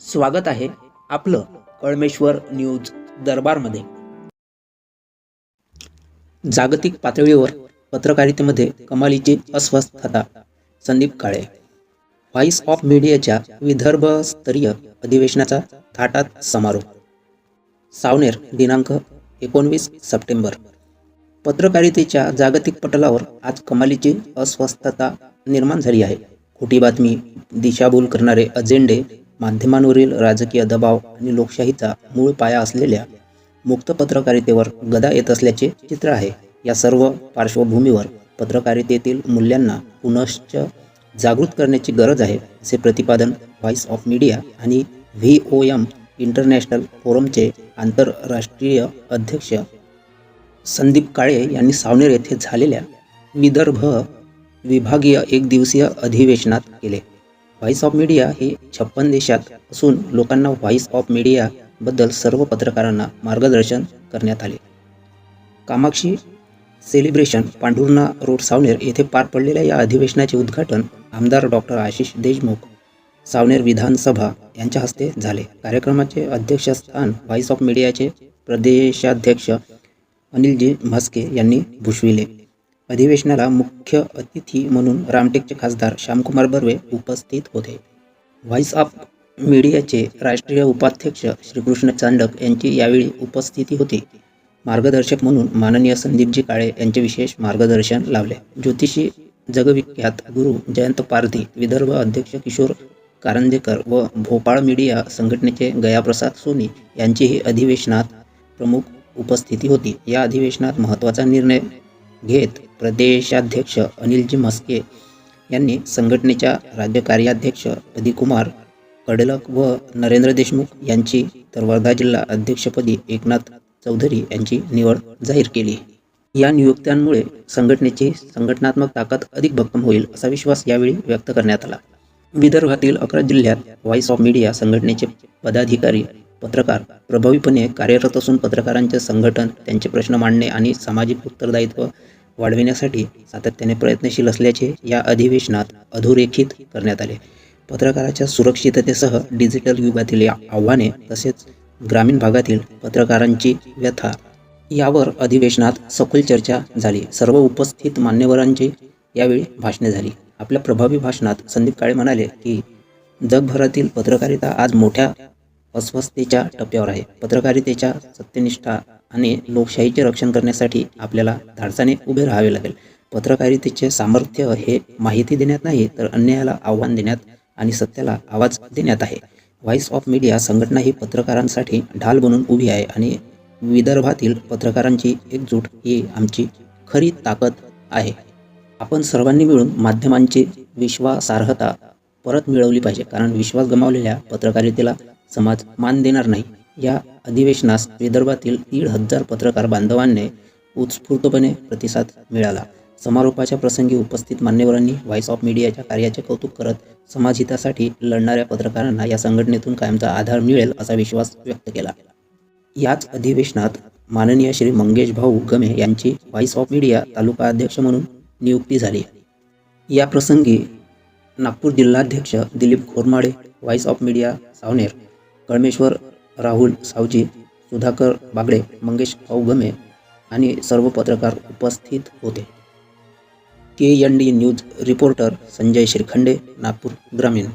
स्वागत आहे आपलं कळमेश्वर न्यूज दरबारमध्ये. जागतिक पातळीवर पत्रकारितेमध्ये कमालीची अस्वस्थता. संदीप काळे. व्हॉइस ऑफ मीडियाच्या विदर्भस्तरीय अधिवेशनाचा थाटात समारोप. सावनेर दिनांक एकोणवीस सप्टेंबर. पत्रकारितेच्या जागतिक पटलावर आज कमालीची अस्वस्थता निर्माण झाली आहे. खोटी बातमी दिशाभूल करणारे अजेंडे माध्यमांवरील राजकीय दबाव आणि लोकशाहीचा मूळ पाया असलेल्या मुक्त पत्रकारितेवर गदा येत असल्याचे चित्र आहे. या सर्व पार्श्वभूमीवर पत्रकारितेतील मूल्यांना पुनश्च जागृत करण्याची गरज आहे असे प्रतिपादन व्हॉइस ऑफ मीडिया आणि व्ही ओ एम इंटरनॅशनल फोरमचे आंतरराष्ट्रीय अध्यक्ष संदीप काळे यांनी सावनेर येथे झालेल्या विदर्भ विभागीय एक दिवसीय अधिवेशनात केले. व्हॉइस ऑफ मीडिया हे छप्पन देशात असून लोकांना व्हॉइस ऑफ मीडियाबद्दल सर्व पत्रकारांना मार्गदर्शन करण्यात आले. कामाक्षी सेलिब्रेशन पांढुर्णा रोड सावनेर येथे पार पडलेल्या या अधिवेशनाचे उद्घाटन आमदार डॉक्टर आशिष देशमुख सावनेर विधानसभा यांच्या हस्ते झाले. कार्यक्रमाचे अध्यक्षस्थान व्हॉइस ऑफ मीडियाचे प्रदेशाध्यक्ष अनिलजी म्हस्के यांनी भूषविले. अधिवेशनाला मुख्य अतिथी म्हणून रामटेकचे खासदार श्यामकुमार बर्वे उपस्थित होते. व्हॉइस ऑफ मीडियाचे राष्ट्रीय उपाध्यक्ष श्रीकृष्ण चांडक यांची यावेळी उपस्थिती होती. मार्गदर्शक म्हणून माननीय संदीपजी काळे यांचे विशेष मार्गदर्शन लावले ज्योतिषी जगविख्यात गुरु जयंत पारधी विदर्भ अध्यक्ष किशोर कारंजेकर व भोपाळ मीडिया संघटनेचे गयाप्रसाद सोनी यांचीही अधिवेशनात प्रमुख उपस्थिती होती. या अधिवेशनात महत्त्वाचा निर्णय घेत प्रदेशाध्यक्ष अनिलजी म्हस्के यांनी संघटनेच्या राज्य कार्याध्यक्ष अधिकुमार कडलक व नरेंद्र देशमुख यांची तर वर्धा जिल्हा अध्यक्षपदी एकनाथ चौधरी यांची निवड जाहीर केली. या नियुक्त्यांमुळे संघटनेची संघटनात्मक ताकद अधिक भक्कम होईल असा विश्वास यावेळी व्यक्त करण्यात आला. विदर्भातील अकरा जिल्ह्यात व्हॉइस ऑफ मीडिया संघटनेचे पदाधिकारी पत्रकार. प्रभावीपणे कार्यरत असून पत्रकारांचे संघटन त्यांचे प्रश्न मांडणे आणि सामाजिक उत्तरदायित्व वाढविण्यासाठी सातत्याने प्रयत्नशील असल्याचे या अधिवेशनात अधोरेखित करण्यात आले. पत्रकाराच्या सुरक्षिततेसह डिजिटल युगातील या आव्हाने तसेच ग्रामीण भागातील पत्रकारांची व्यथा यावर अधिवेशनात सखोल चर्चा झाली. सर्व उपस्थित मान्यवरांची यावेळी भाषणे झाली. आपल्या प्रभावी भाषणात संदीप काळे म्हणाले की जगभरातील पत्रकारिता आज मोठ्या अस्वस्थतेच्या टप्प्यावर आहे. पत्रकारितेच्या सत्यनिष्ठा आणि लोकशाहीचे रक्षण करण्यासाठी आपल्याला धाडसाने उभे राहावे लागेल. पत्रकारितेचे सामर्थ्य हे माहिती देण्यात नाही तर अन्यायाला आव्हान देण्यात आणि सत्याला आवाज देण्यात आहे. व्हॉइस ऑफ मीडिया संघटना ही पत्रकारांसाठी ढाल बनून उभी आहे आणि विदर्भातील पत्रकारांची एकजूट ही आमची खरी ताकद आहे. आपण सर्वांनी मिळून माध्यमांची विश्वासार्हता परत मिळवली पाहिजे कारण विश्वास गमावलेल्या पत्रकारितेला समाज मान देणार नाही. या अधिवेशनास विदर्भातील दीड हजार पत्रकार बांधवांनी उत्स्फूर्तपणे प्रतिसाद मिळाला. समारोपाच्या प्रसंगी उपस्थित मान्यवरांनी व्हॉइस ऑफ मीडियाच्या कार्याचे कौतुक करत समाजहितासाठी लढणाऱ्या पत्रकारांना या संघटनेतून कायमचा आधार मिळेल असा विश्वास व्यक्त केला. याच अधिवेशनात माननीय श्री मंगेश भाऊ गमे यांची व्हॉइस ऑफ मीडिया तालुका अध्यक्ष म्हणून नियुक्ती झाली. या प्रसंगी नागपूर जिल्हाध्यक्ष Dilip Khormade voice of media Savner Kalmeshwar Rahul Savji Sudhakar Bagde Mangesh भाऊ आणि सर्व पत्रकार उपस्थित होते. K N D news reporter Sanjay Shirkhande Nagpur ग्रामीण.